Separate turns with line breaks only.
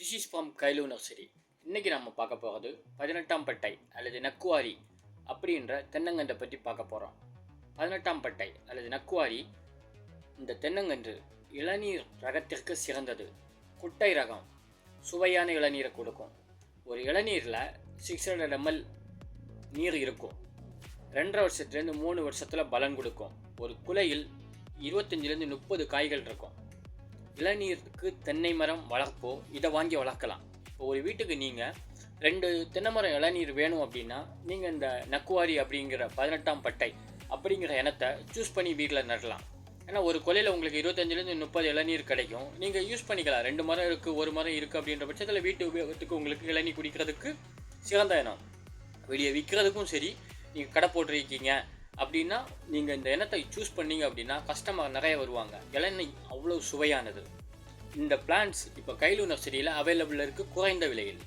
This is from Kailu nursery இன்றைக்கி நம்ம பார்க்க போகிறது பதினெட்டாம் பட்டை அல்லது நக்குவாரி அப்படின்ற தென்னங்கன்றை பற்றி பார்க்க போகிறோம் பதினெட்டாம் பட்டை அல்லது நக்குவாரி இந்த தென்னங்கன்று இளநீர் ரகத்திற்கு சிறந்தது. குட்டை ரகம் சுவையான இளநீரை கொடுக்கும். ஒரு இளநீரில் சிக்ஸ் ஹண்ட்ரட் எம்எல் நீர் இருக்கும். ரெண்டரை வருஷத்துலேருந்து மூணு வருஷத்தில் பலன் கொடுக்கும். ஒரு குலையில் இருபத்தஞ்சிலேருந்து முப்பது காய்கள் இருக்கும். இளநீருக்கு தென்னை மரம் வளர்ப்போ இதை வாங்கி வளர்க்கலாம். இப்போ ஒரு வீட்டுக்கு நீங்கள் ரெண்டு தென்னை மரம் இளநீர் வேணும் அப்படின்னா நீங்கள் இந்த நக்குவாரி அப்படிங்கிற பதினெட்டாம் பட்டை அப்படிங்கிற இனத்தை சூஸ் பண்ணி வீட்டில் நடலாம். ஏன்னா ஒரு கொலையில் உங்களுக்கு இருபத்தஞ்சிலேருந்து முப்பது இளநீர் கிடைக்கும். நீங்கள் யூஸ் பண்ணிக்கலாம். ரெண்டு மரம் இருக்குது ஒரு மரம் இருக்குது அப்படின்ற பட்சத்தில் வீட்டு உபயோகத்துக்கு உங்களுக்கு இளநீர் குடிக்கிறதுக்கு சிறந்த இனம். வெளியே விற்கிறதுக்கும் சரி நீங்கள் கடை போட்டிருக்கீங்க அப்படின்னா நீங்கள் இந்த இனத்தை சூஸ் பண்ணீங்க அப்படின்னா கஸ்டமர் நிறைய வருவாங்க. இளநெய் அவ்வளோ சுவையானது. இந்த பிளான்ஸ் இப்போ கைலு நர்சரியில் அவைலபிள் இருக்குது குறைந்த விலையில்.